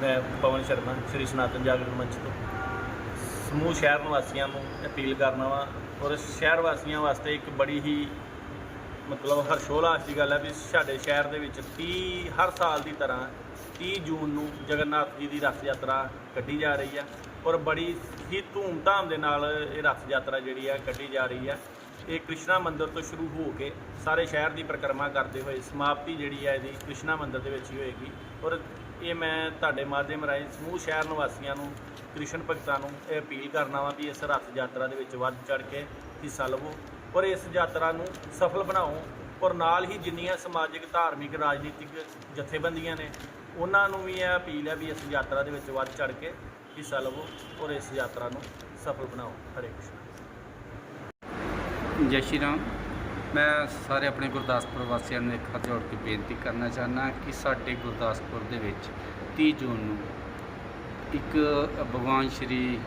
ਮੈਂ ਪਵਨ ਸ਼ਰਮਾ, ਸ਼੍ਰੀ ਸਨਾਤਨ ਜਾਗਰਣ ਮੰਚ ਤੋਂ। ਸਮੂਹ ਸ਼ਹਿਰ ਨਿਵਾਸੀਆਂ ਨੂੰ ਅਪੀਲ ਕਰਨਾ ਵਾ ਔਰ ਸ਼ਹਿਰ ਵਾਸੀਆਂ ਵਾਸਤੇ ਇੱਕ ਬੜੀ ਹੀ ਮਤਲਬ ਹਰਸ਼ੋਲਾਸ ਦੀ ਗੱਲ ਹੈ ਵੀ ਸਾਡੇ ਸ਼ਹਿਰ ਦੇ ਵਿੱਚ 30 ਹਰ ਸਾਲ ਦੀ ਤਰ੍ਹਾਂ 30 ਜੂਨ ਨੂੰ ਜਗਨਨਾਥ ਜੀ ਦੀ ਰਥ ਯਾਤਰਾ ਕੱਢੀ ਜਾ ਰਹੀ ਹੈ ਔਰ ਬੜੀ ਹੀ ਧੂਮਧਾਮ ਦੇ ਨਾਲ ਇਹ ਰਥ ਯਾਤਰਾ ਜਿਹੜੀ ਹੈ ਕੱਢੀ ਜਾ ਰਹੀ ਹੈ। ਇਹ ਕ੍ਰਿਸ਼ਨਾ ਮੰਦਿਰ ਤੋਂ ਸ਼ੁਰੂ ਹੋ ਕੇ ਸਾਰੇ ਸ਼ਹਿਰ ਦੀ ਪਰਿਕਰਮਾ ਕਰਦੇ ਹੋਏ ਸਮਾਪਤੀ ਜਿਹੜੀ ਹੈ ਇਹਦੀ ਕ੍ਰਿਸ਼ਨਾ ਮੰਦਿਰ ਦੇ ਵਿੱਚ ਹੀ ਹੋਏਗੀ। ਔਰ ਇਹ ਮੈਂ ਤੁਹਾਡੇ ਮਾਧਿਅਮ ਰਾਹੀਂ ਸਮੂਹ ਸ਼ਹਿਰ ਨਿਵਾਸੀਆਂ ਨੂੰ, ਕ੍ਰਿਸ਼ਨ ਭਗਤਾਂ ਨੂੰ ਇਹ ਅਪੀਲ ਕਰਨਾ ਵਾ ਵੀ ਇਸ ਰਥ ਯਾਤਰਾ ਦੇ ਵਿੱਚ ਵੱਧ ਚੜ ਕੇ ਹਿੱਸਾ ਲਵੋ ਔਰ ਇਸ ਯਾਤਰਾ ਨੂੰ ਸਫਲ ਬਣਾਓ ਔਰ ਨਾਲ ਹੀ ਜਿੰਨੀਆਂ ਸਮਾਜਿਕ, ਧਾਰਮਿਕ, ਰਾਜਨੀਤਿਕ ਜਥੇਬੰਦੀਆਂ ਨੇ, ਉਹਨਾਂ ਨੂੰ ਵੀ ਇਹ ਅਪੀਲ ਹੈ ਵੀ ਇਸ ਯਾਤਰਾ ਦੇ ਵਿੱਚ ਵੱਧ ਚੜ ਕੇ ਹਿੱਸਾ ਲਵੋ ਔਰ ਇਸ ਯਾਤਰਾ ਨੂੰ ਸਫਲ ਬਣਾਓ। ਹਰੇ ਕ੍ਰਿਸ਼ਨ। ਜੈ ਸ਼੍ਰੀ ਰਾਮ। ਮੈਂ ਸਾਰੇ ਆਪਣੇ ਗੁਰਦਾਸਪੁਰ ਵਾਸੀਆਂ ਨੂੰ ਇੱਕ ਹੱਥ ਜੋੜ ਕੇ ਬੇਨਤੀ ਕਰਨਾ ਚਾਹੁੰਦਾ ਕਿ ਸਾਡੇ ਗੁਰਦਾਸਪੁਰ ਦੇ ਵਿੱਚ 30 ਜੂਨ ਨੂੰ ਇੱਕ ਭਗਵਾਨ ਸ਼੍ਰੀ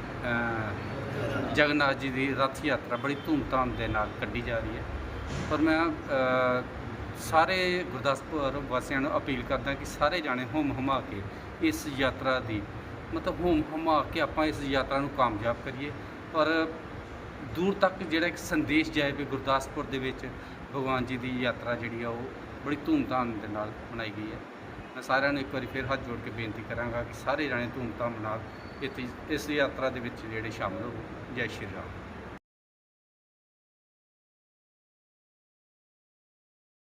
ਜਗਨਨਾਥ ਜੀ ਦੀ ਰਥ ਯਾਤਰਾ ਬੜੀ ਧੂਮਧਾਮ ਦੇ ਨਾਲ ਕੱਢੀ ਜਾ ਰਹੀ ਹੈ। ਪਰ ਮੈਂ ਸਾਰੇ ਗੁਰਦਾਸਪੁਰ ਵਾਸੀਆਂ ਨੂੰ ਅਪੀਲ ਕਰਦਾ ਕਿ ਸਾਰੇ ਜਾਣੇ ਹੁਮ ਹੁਮਾ ਕੇ ਇਸ ਯਾਤਰਾ ਦੀ, ਮਤਲਬ ਹੁਮ ਹੁਮਾ ਕੇ ਆਪਾਂ ਇਸ ਯਾਤਰਾ ਨੂੰ ਕਾਮਯਾਬ ਕਰੀਏ। ਔਰ ਦੂਰ ਤੱਕ ਜਿਹੜਾ ਇੱਕ ਸੰਦੇਸ਼ ਜਾਏ ਵੀ ਗੁਰਦਾਸਪੁਰ ਦੇ ਵਿੱਚ ਭਗਵਾਨ ਜੀ ਦੀ ਯਾਤਰਾ ਜਿਹੜੀ ਆ ਉਹ ਬੜੀ ਧੂਮਧਾਮ ਦੇ ਨਾਲ ਮਨਾਈ ਗਈ ਹੈ। ਮੈਂ ਸਾਰਿਆਂ ਨੂੰ ਇੱਕ ਵਾਰੀ ਫਿਰ ਹੱਥ ਜੋੜ ਕੇ ਬੇਨਤੀ ਕਰਾਂਗਾ ਕਿ ਸਾਰੇ ਜਾਣੇ ਧੂਮਧਾਮ ਨਾਲ ਇੱਥੇ ਇਸ ਯਾਤਰਾ ਦੇ ਵਿੱਚ ਜਿਹੜੇ ਸ਼ਾਮਲ ਹੋ ਜੈ ਸ਼੍ਰੀ ਰਾਮ।